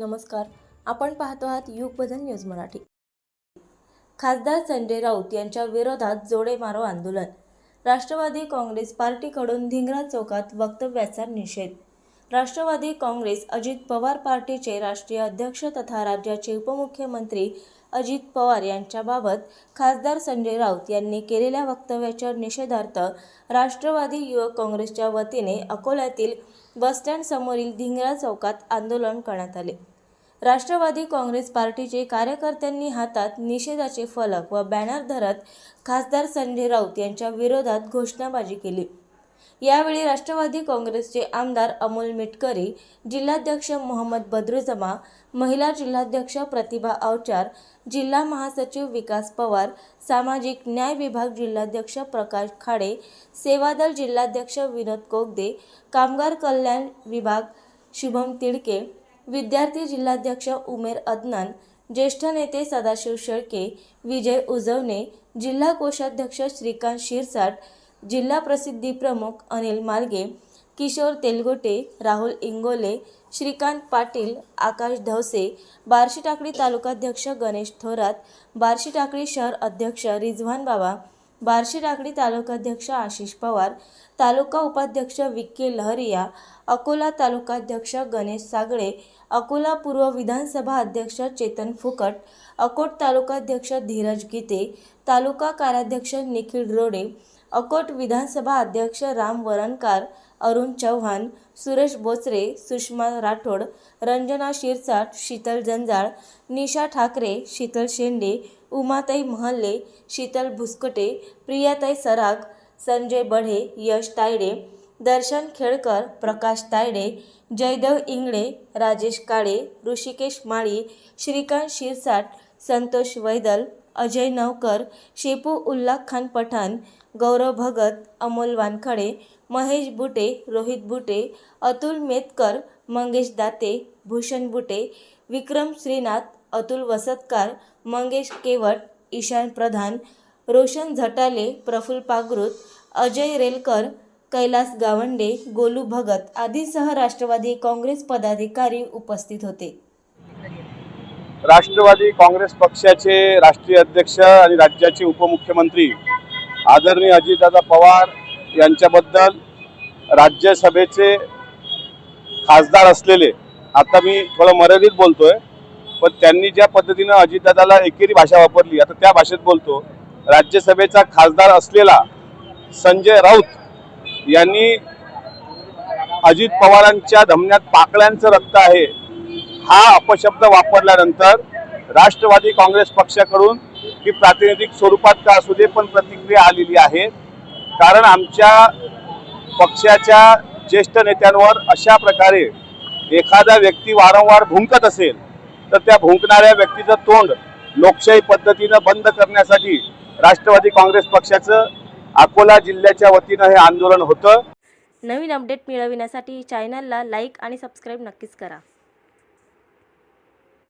नमस्कार. आपण पाहतो आहात युग बदल न्यूज मराठी. खासदार संजय राऊत यांच्या विरोधात जोडे मारो आंदोलन. राष्ट्रवादी काँग्रेस पार्टीकडून धिंगरा चौकात वक्तव्याचा निषेध. राष्ट्रवादी काँग्रेस अजित पवार पार्टीचे राष्ट्रीय अध्यक्ष तथा राज्याचे उपमुख्यमंत्री अजित पवार यांच्याबाबत खासदार संजय राऊत यांनी केलेल्या वक्तव्याच्या निषेधार्थ राष्ट्रवादी युवक काँग्रेसच्या वतीने अकोल्यातील बसस्टँडसमोरील धिंगरा चौकात आंदोलन करण्यात आले. राष्ट्रवादी काँग्रेस पार्टीचे कार्यकर्त्यांनी हातात निषेधाचे फलक व बॅनर धरत खासदार संजय राऊत यांच्या विरोधात घोषणाबाजी केली. यावेळी राष्ट्रवादी काँग्रेसचे आमदार अमोल मिटकरी जिल्हाध्यक्ष मोहम्मद बद्रुजमा महिला जिल्हाध्यक्ष प्रतिभा अवचार जिल्हा महासचिव विकास पवार सामाजिक न्याय विभाग जिल्हाध्यक्ष प्रकाश खाडे सेवादल जिल्हाध्यक्ष विनोद कोगदे कामगार कल्याण विभाग शुभम तिडके विद्यार्थी जिल्हाध्यक्ष उमेर अदनान ज्येष्ठ नेते सदाशिव शेळके विजय उजवणे जिल्हा कोषाध्यक्ष श्रीकांत शिरसाट जिल्हा प्रसिद्धी प्रमुख अनिल मालगे किशोर तेलगोटे राहुल इंगोले श्रीकांत पाटील आकाश धवसे बार्शी टाकळी तालुकाध्यक्ष गणेश थोरात बार्शी टाकळी शहर अध्यक्ष रिझवान बाबा बार्शी टाकळी तालुकाध्यक्ष आशिष पवार तालुका उपाध्यक्ष विक्की लहरिया अकोला तालुकाध्यक्ष गणेश सागळे अकोला पूर्व विधानसभा अध्यक्ष चेतन फुकट अकोट तालुकाध्यक्ष धीरज गीते तालुका कार्याध्यक्ष निखिल रोडे अकोट विधानसभा अध्यक्ष राम वरणकार अरुण चव्हाण सुरेश बोचरे सुषमा राठोड रंजना शिरसाट शीतल जंजाळ निशा ठाकरे शीतल शेंडे उमाताई महल्ले शीतल भुसकटे प्रियाताई सराग संजय बढे यश तायडे दर्शन खेळकर प्रकाश तायडे जयदेव इंगळे राजेश काळे ऋषिकेश माळी श्रीकांत शिरसाट संतोष वैदल अजय नवकर शेपू उल्ला खान पठाण गौरव भगत अमोल वानखडे महेश बुटे रोहित बुटे अतुल मेतकर मंगेश दाते भूषण बुटे विक्रम श्रीनाथ अतुल वसतकार मंगेश केवट ईशान प्रधान रोशन झटाले प्रफुल्ल पागृत अजय रेलकर कैलास गावंडे गोलू भगत आदींसह राष्ट्रवादी काँग्रेस पदाधिकारी उपस्थित होते. राष्ट्रवादी काँग्रेस पक्षाचे राष्ट्रीय अध्यक्ष आणि राज्याचे उपमुख्यमंत्री आदरणीय अजितदादा पवार यांच्याबद्दल राज्यसभेचे खासदार असलेले आता मी थोडं मर्यादित बोलतोय पण त्यांनी ज्या पद्धतीनं अजितदादाला एकेरी भाषा वापरली आता त्या भाषेत बोलतो राज्यसभेचा खासदार असलेला संजय राऊत यांनी अजित पवारांच्या धमन्यात पाकळ्यांचं रक्त आहे हा अपशब्द वापरल्यानंतर राष्ट्रवादी काँग्रेस पक्षाकडून ही प्रातिनिधिक स्वरूपात का असू दे पण प्रतिक्रिया आलेली आहे. कारण आमच्या पक्षाच्या ज्येष्ठ नेत्यांवर अशा प्रकारे एखादा व्यक्ती वारंवार भुंकत असेल तर त्या भुंकणाऱ्या व्यक्तीचं तोंड लोकशाही पद्धतीनं बंद करण्यासाठी राष्ट्रवादी काँग्रेस पक्षाचं अकोला जिल्ह्याच्या वतीनं हे आंदोलन होतं. नवीन अपडेट मिळविण्यासाठी चॅनलला लाईक आणि सबस्क्राईब नक्कीच करा.